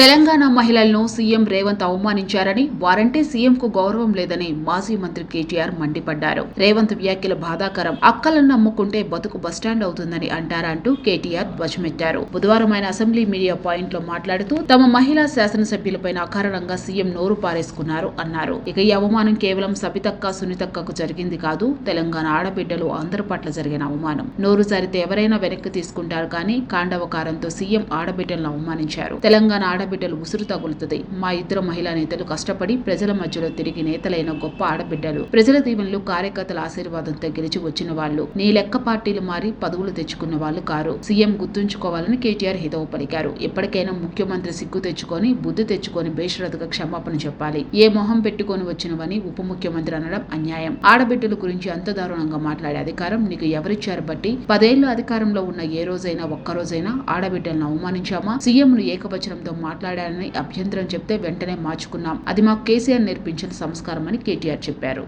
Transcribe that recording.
తెలంగాణ మహిళలను సీఎం రేవంత్ అవమానించారని వారంటే సీఎంకు గౌరవం లేదని మాజీ మంత్రి కేటీఆర్ మండిపడ్డారు. రేవంత్ వ్యాఖ్యలు బాధాకరం అక్కలను నమ్ముకుంటే బతుకు బస్టాండ్ అవుతుందని అంటారంటూ కేటీఆర్ ధ్వజమెత్తారు. బుధవారం ఆయన అసెంబ్లీ మీడియా పాయింట్లో మాట్లాడుతూ తమ మహిళా శాసనసభ్యులపై అకారణంగా సీఎం నోరు పారేసుకున్నారు అన్నారు. ఇక ఈ అవమానం కేవలం సబితక్క సునీతక్కకు జరిగింది కాదు తెలంగాణ ఆడబిడ్డలు అందరి పట్ల జరిగిన అవమానం. నోరు సరితే ఎవరైనా వెనక్కి తీసుకుంటారు కానీ కాండవకారంతో సీఎం ఆడబిడ్డలను అవమానించారు. తెలంగాణ ఆడబిడ్డలు ఉసురు తగులుతుంది. మా ఇద్దరు మహిళా నేతలు కష్టపడి ప్రజల మధ్యలో తిరిగి నేతలైన గొప్ప ఆడబిడ్డలు. ప్రజల దీవెనలు కార్యకర్తల ఆశీర్వాదంతో గెలిచి వచ్చిన వాళ్ళు. నీ లెక్క పార్టీలు మారి పదవులు తెచ్చుకున్న వాళ్ళు కారు. సీఎం గుర్తుంచుకోవాలని కేటీఆర్ హితవు పలికారు. ఎప్పటికైనా ముఖ్యమంత్రి సిగ్గు తెచ్చుకొని బుద్ధి తెచ్చుకొని బేషరతుగా క్షమాపణ చెప్పాలి. ఏ మొహం పెట్టుకొని వచ్చినవని ఉప ముఖ్యమంత్రి అనడం అన్యాయం. ఆడబిడ్డల గురించి అంత దారుణంగా మాట్లాడే అధికారం నీకు ఎవరిచ్చారు బట్టి? పదేళ్ళు అధికారంలో ఉన్న ఏ రోజైనా ఒక్క రోజైనా ఆడబిడ్డలను అవమానించామా? సీఎంను ఏకవచనంతో మాట్లాడానని అభ్యంతరం చెప్తే వెంటనే మార్చుకున్నాం. అది మాకు కేసీఆర్ నేర్పించిన సంస్కారం అని కేటీఆర్ చెప్పారు.